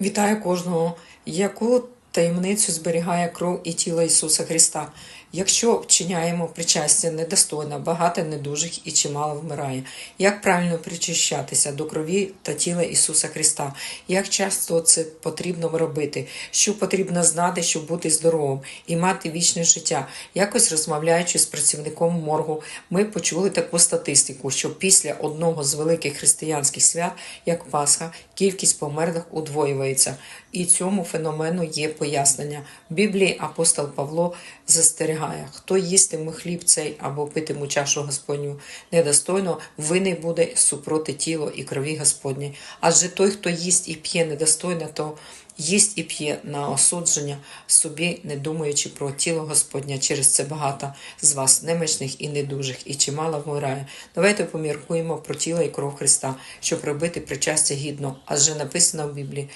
Вітаю кожного, яку таємницю зберігає кров і тіло Ісуса Христа. Якщо вчиняємо причастя недостойно, багато недужих і чимало вмирає. Як правильно причащатися до крові та тіла Ісуса Христа? Як часто це потрібно робити? Що потрібно знати, щоб бути здоровим і мати вічне життя? Якось розмовляючи з працівником моргу, ми почули таку статистику, що після одного з великих християнських свят, як Пасха, кількість померлих удвоюється. І цьому феномену є пояснення. В Біблії апостол Павло застерігає, хто їстиме хліб цей або питиме чашу Господню недостойно, винний буде супроти тіла і крові Господній. Адже той, хто їсть і п'є недостойно, то їсть і п'є на осудження собі, не думаючи про тіло Господнє. Через це багато з вас немічних і недужих, і чимало вмирає. Давайте поміркуємо про тіло і кров Христа, щоб робити причастя гідно, адже написано в Біблії,